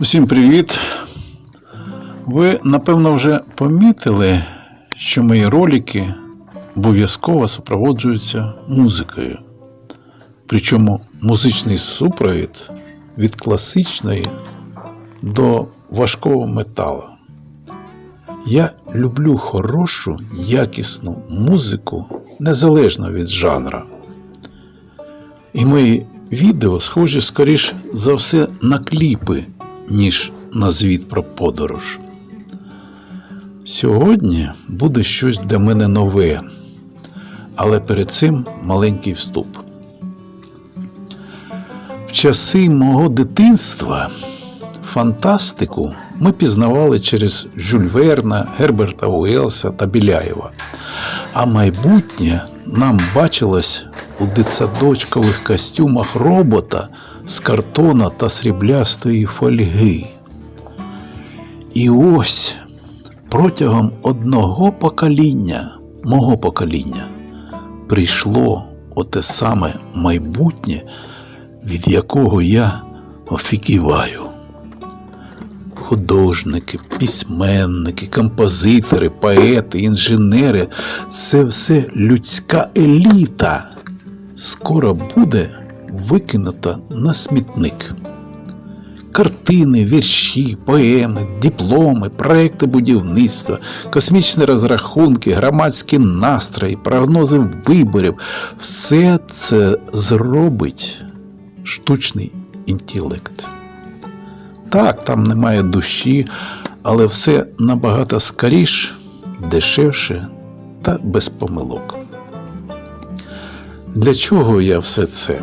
Усім привіт! Ви, напевно, вже помітили, що мої ролики обов'язково супроводжуються музикою. Причому музичний супровід від класичної до важкого металу. Я люблю хорошу, якісну музику незалежно від жанра. І мої відео схожі скоріш за все на кліпи, ніж на звіт про подорож. Сьогодні буде щось для мене нове, але перед цим маленький вступ. В часи мого дитинства фантастику ми пізнавали через Жюль Верна, Герберта Уелса та Біляєва. А майбутнє нам бачилось у дитсадочкових костюмах робота з картона та сріблястої фольги. І ось протягом одного покоління, мого покоління, прийшло оте саме майбутнє, від якого я офігіваю. Художники, письменники, композитори, поети, інженери це все людська еліта. Скоро буде викинута на смітник. Картини, вірші, поеми, дипломи, проекти будівництва, космічні розрахунки, громадські настрої, прогнози виборів все це зробить штучний інтелект. Так, там немає душі, але все набагато скоріш, дешевше та без помилок. Для чого я все це?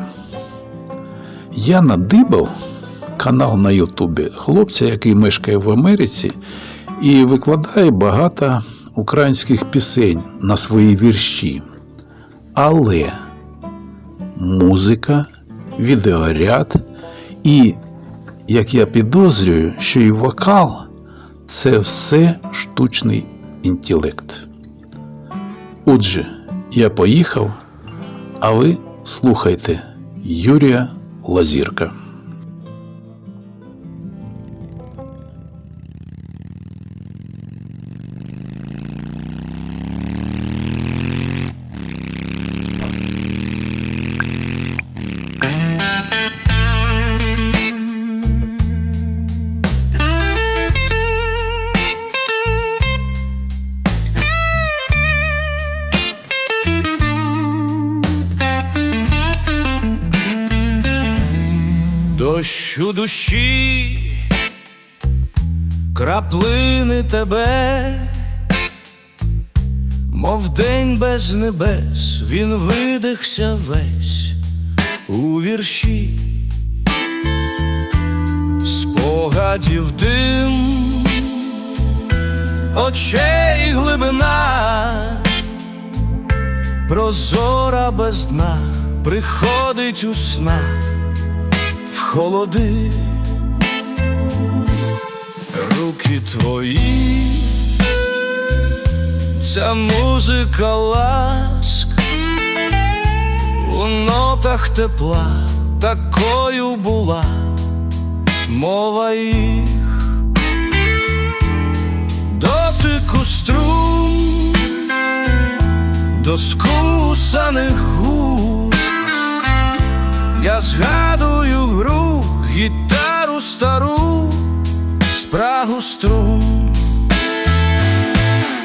Я надибав канал на Ютубі хлопця, який мешкає в Америці, і викладає багато українських пісень на свої вірші. Але музика, відеоряд і як я підозрюю, що і вокал це все штучний інтелект. Отже, я поїхав, а ви слухайте Юрія Лазірка. Дощу душі, краплини тебе, мов день без небес, він видихся весь у вірші, спогадів дим, очей глибина, прозора без дна приходить у снах в холоди, руки твої, ця музика ласк, у нотах тепла такою була мова їх, дотику струн до скусаних губ. Я згадую гру, гітару стару, спрагу струн.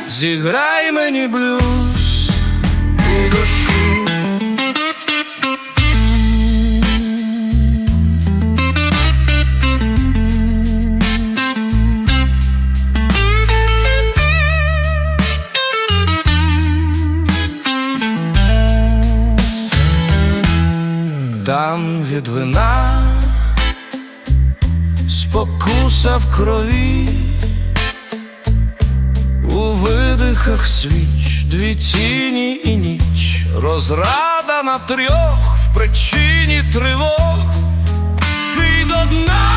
Зіграй мені блюз у душу. Там від вина спокуса в крові, у видихах свіч, дві тіні і ніч, розрада на трьох в причині тривог, Пий до дна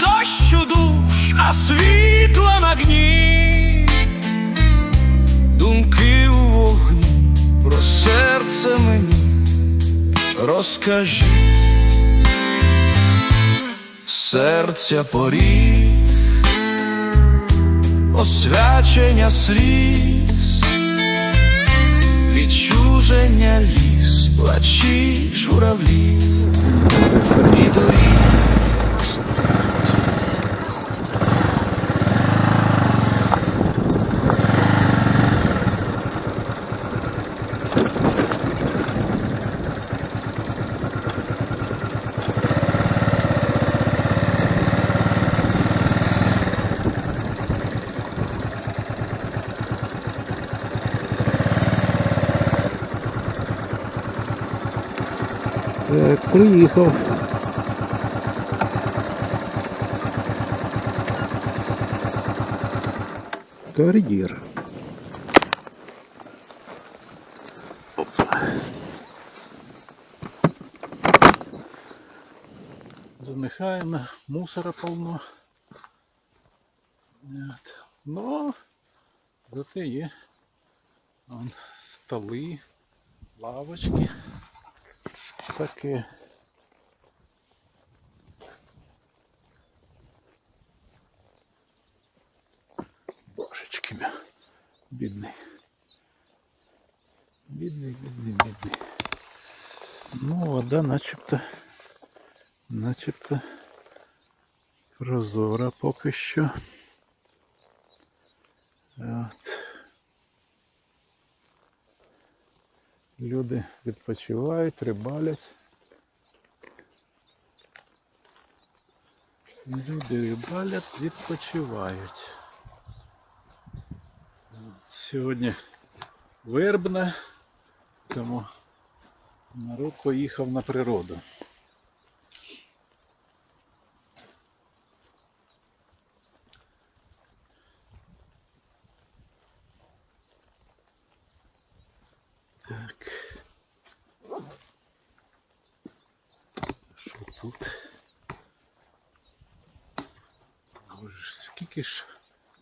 дощу душ, а світла на гніт, думки у вогні про серце мені розкажи, серця поріг, освячення сліз, відчуження ліс, плачі журавлів. І доріг. Так, приїхав. Кар'єр. Занихаємо, мусора полно. От. Но зате є столи, лавочки. Таке. Бідний. Бідний, бідний, бідний. Ну, вода начебто, начебто прозора поки що. От. Люди відпочивають, рибалять. Люди рибалять, відпочивають. Сьогодні вербна, тому народ поїхав на природу. Так. Що тут? Боже, ж, скільки ж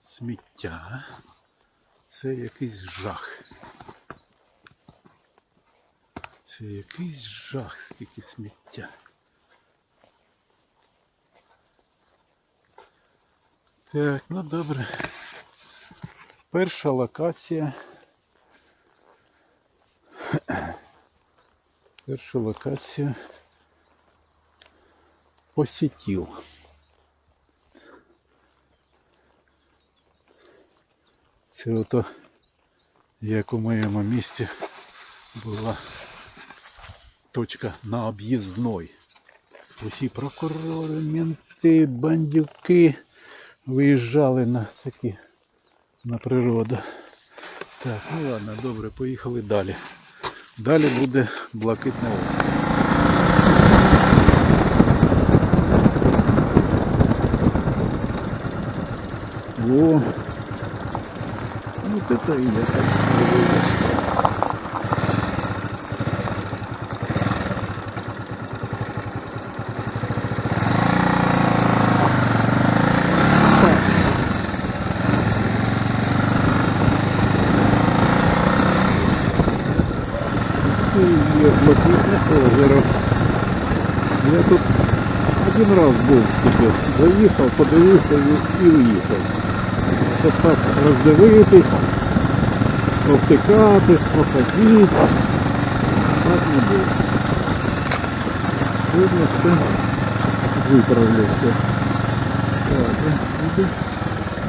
сміття. а? Це якийсь жах. Це якийсь жах, скільки сміття. Так, ну добре. Перша локація. Перша локація посітів. Це ото, як у моєму місті була точка на об'їзной. Усі прокурори, менти, бандюки виїжджали на такі на природу. Так, ну ладно, добре, поїхали далі. Далі буде блакитне озеро. О, вот это и это возможность. Це є блакитне озеро. Я тут один раз був тільки заїхав, подивився і, і уїхав. Щоб так роздивитись, повтикати, походити. Так не було. Сьогодні все виправлявся. Так, ну, іде.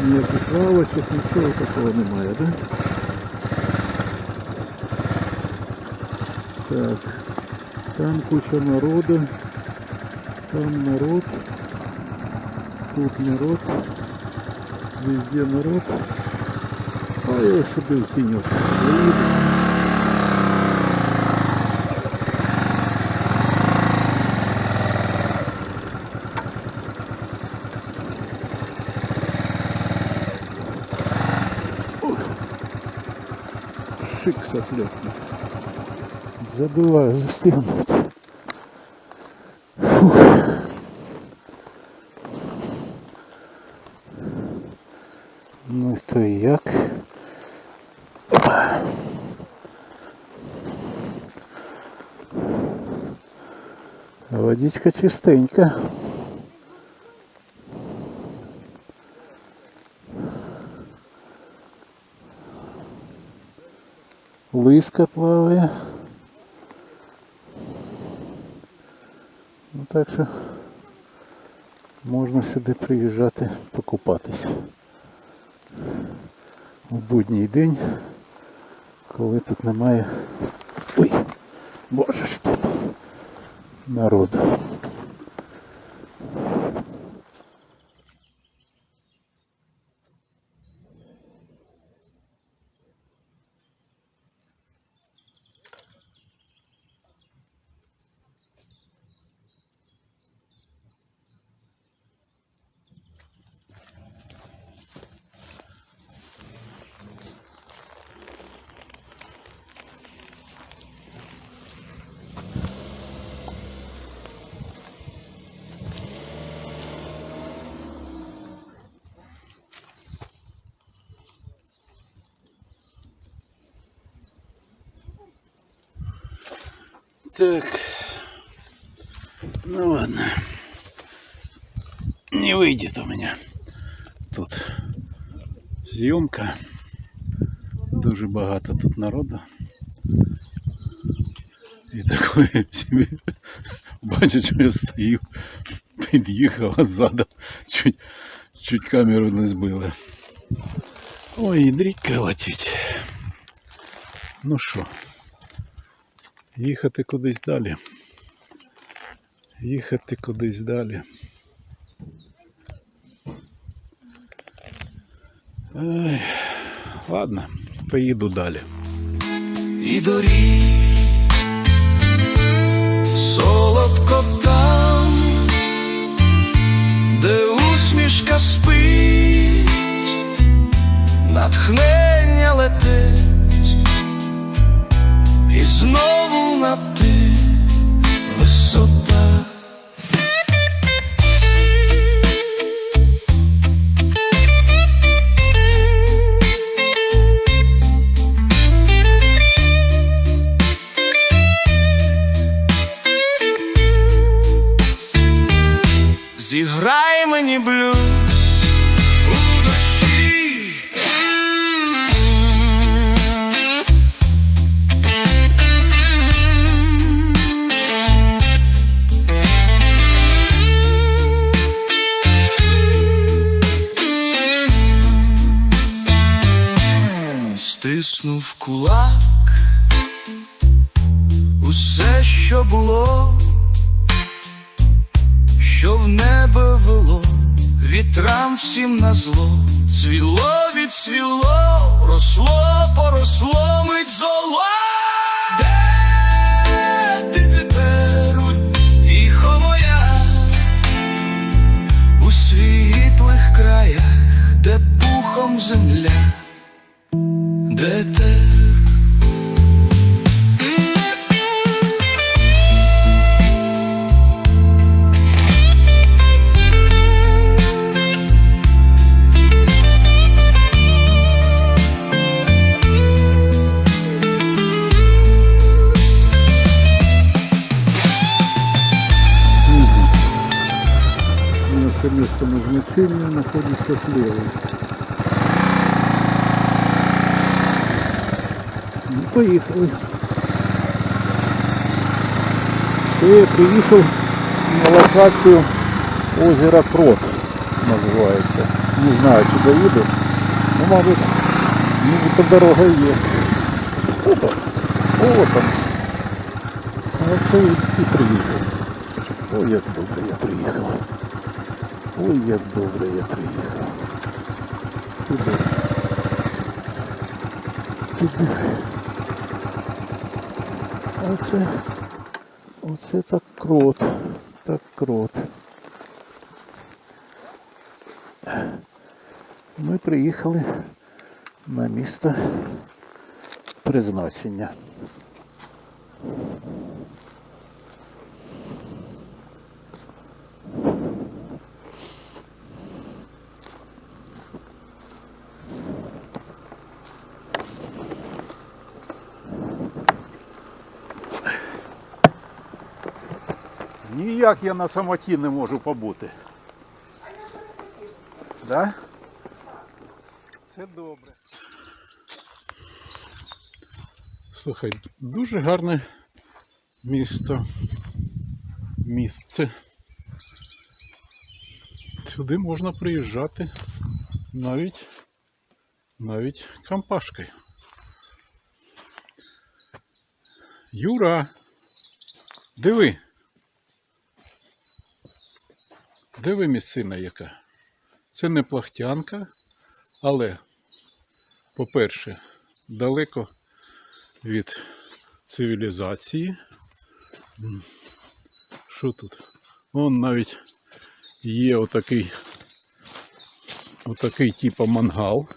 ніяких лавочок, нічого такого немає, да? Так, там куча народу, там народ, тут народ, везде народ. А я сюди в тіньок заїду. Шик софлетный. Забываю застегнуть. водичка чистенька. Лиска плаває. Ну так що можна сюди приїжджати покупатись в будній день, коли тут немає... Ой, боже ж ти! Народу. Так. Ну ладно. Не выйдет у меня тут зйомка. Дуже багато тут народу. І такої собі бачить, що я стою, під'їхав, а ззаду чуть, чуть камеру не збили. Ой, і дрітька летить. Ну що, Їхати кудись далі. Їхати кудись далі. Ой, ладно, поїду далі. і доріг, солодко там, де усмішка спить, натхнення летить, і знову на ти висота. Зіграй мені блюз Стиснув кулак, усе, що було що в небо вело, вітрам всім на зло, цвіло відцвіло, росло, поросло мить зола. Слева. Ну, поїхали. Це я приїхав на локацію озера Крот називається. Не знаю, чи доїду. Ну, мабуть, нібито дорога є. Опа. О, там. Оце і і. Ой, як добре я приїхав. Ой, як добре я приїхав. Туди. Туди. Оце. Оце так крот. Так крот. Ми приїхали на місто призначення. Ніяк я на самоті не можу побути. Да? Це добре. Слухай, дуже гарне місто. Місце. Сюди можна приїжджати навіть, навіть компашкою. Юра, диви. Диви місцина яка. Це не плахтянка, але, по-перше, далеко від цивілізації. Що тут? Вон навіть є отакий, отакий типу мангал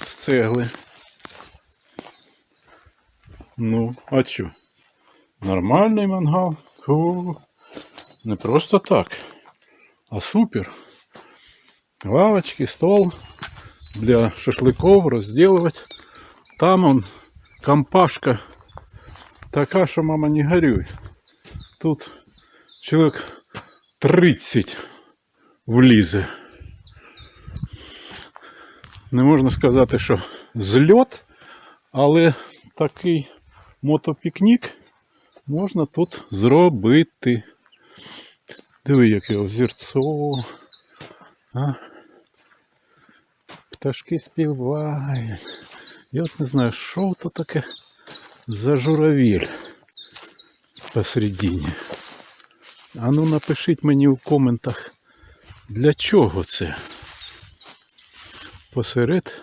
з цегли. Ну, а що? Нормальний мангал. Фу. Не просто так, а супер. Лавочки, стол для шашликов розділувати. Там он компашка така, що мама не горюй. Тут чоловік 30 влізе. Не можна сказати, що зльот, але такий мотопікнік можна тут зробити. Диви, яке озерцо. А? Пташки співають. Я от не знаю, що то таке за журавель посередині. А ну напишіть мені у коментах, для чого це? Посеред.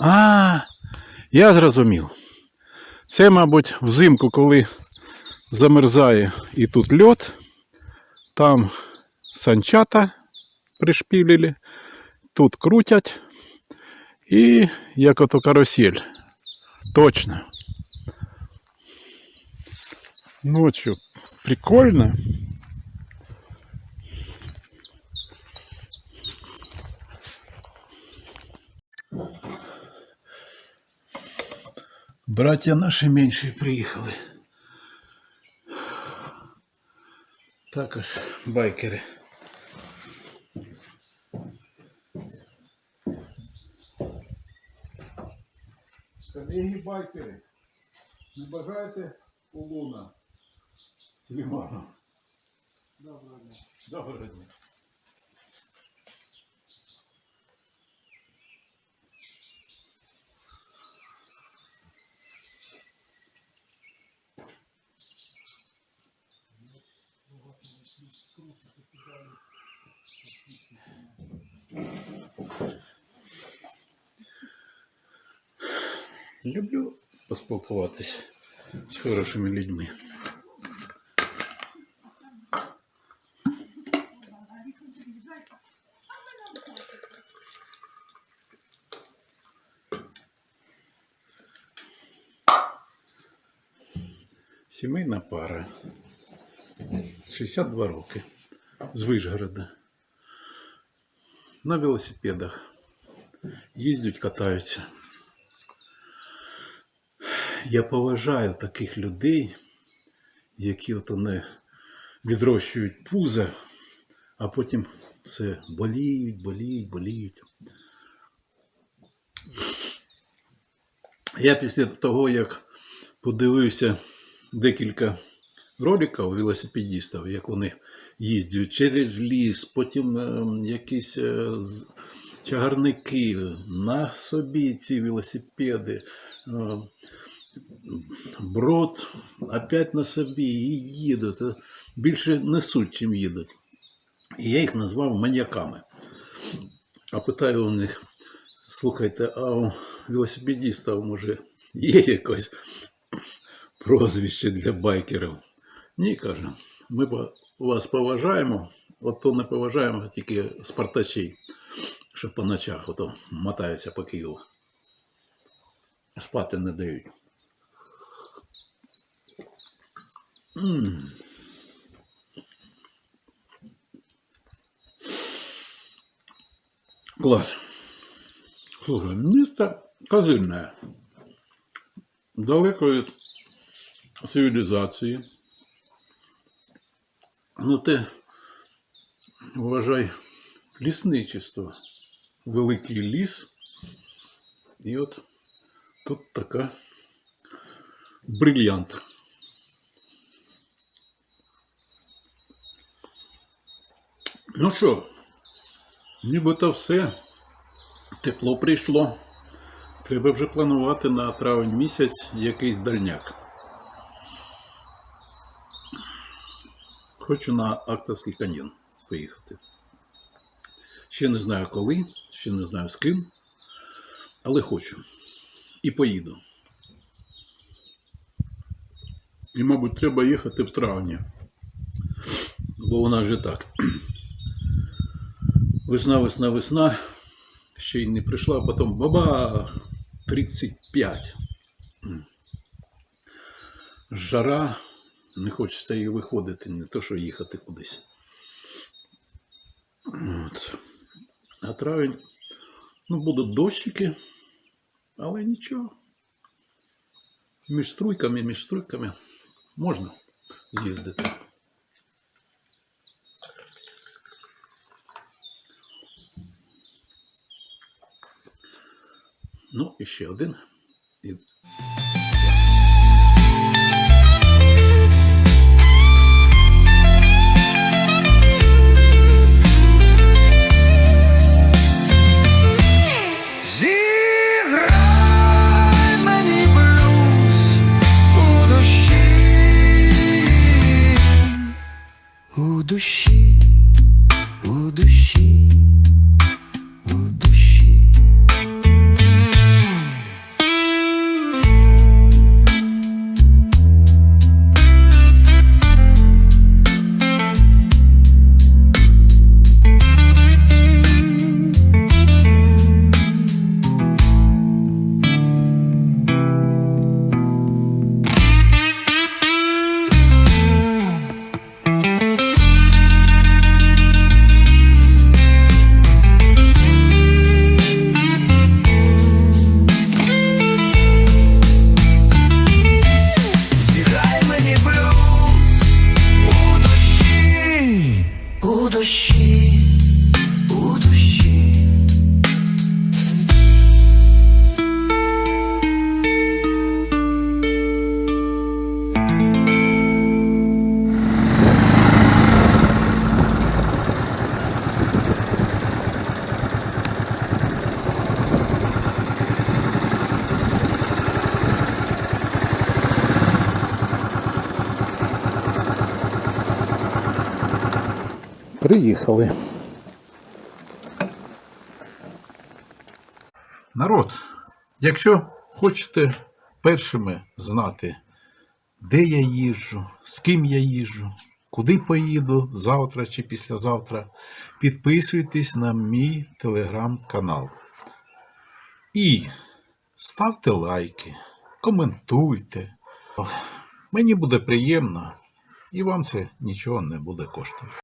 А, я зрозумів. Це, мабуть, взимку, коли замерзає і тут льод, там санчата пришпілили, тут крутять, і як ото карусель. Точно. Ночью прикольно. Братья наши менші приїхали. Також байкери. Колеги байкери, не бажаєте у Луна? Ліману. Доброго дня. Доброго дня. Люблю поспілкуватися з хорошими людьми. Сімейна пара. 62 роки. З Вишгорода. На велосипедах. Їздять, катаються. Я поважаю таких людей, які от вони відрощують пузо, а потім все боліють, боліють, боліють. Я після того, як подивився декілька роликів велосипедистів, як вони їздять через ліс, потім е, якісь е, чагарники, на собі ці велосипеди. Брод опять на собі і їдуть. Більше несуть, чим їдуть. І я їх назвав маньяками. А питаю у них, слухайте, а у велосипедистів, може, є якось прозвище для байкерів? Ні, каже, ми вас поважаємо, от то не поважаємо тільки спартачі, що по ночах мотаються по Києву. Спати не дають. М. Класс. Слушай, место козырное. Далеко від цивілізації. Ну, те, вважай, лісничество. Великий ліс. І от Тут така брильянт. Ну що, нібито все. Тепло прийшло. Треба вже планувати на травень місяць якийсь дальняк. Хочу на Актовський каньйон поїхати. Ще не знаю коли, ще не знаю з ким, але хочу. І поїду. І, мабуть, треба їхати в травні. Бо вона вже так. Весна, весна, весна. Ще й не прийшла, а потім баба 35. Жара, не хочеться і виходити, не то що їхати кудись. От. А травень, ну, будуть дощики, але нічого. Між струйками, між струйками можна з'їздити. Ну, і ще один. І... Приїхали. Народ, якщо хочете першими знати, де я їжджу, з ким я їжджу, куди поїду завтра чи післязавтра, підписуйтесь на мій телеграм-канал. І ставте лайки, коментуйте. Мені буде приємно, і вам це нічого не буде коштувати.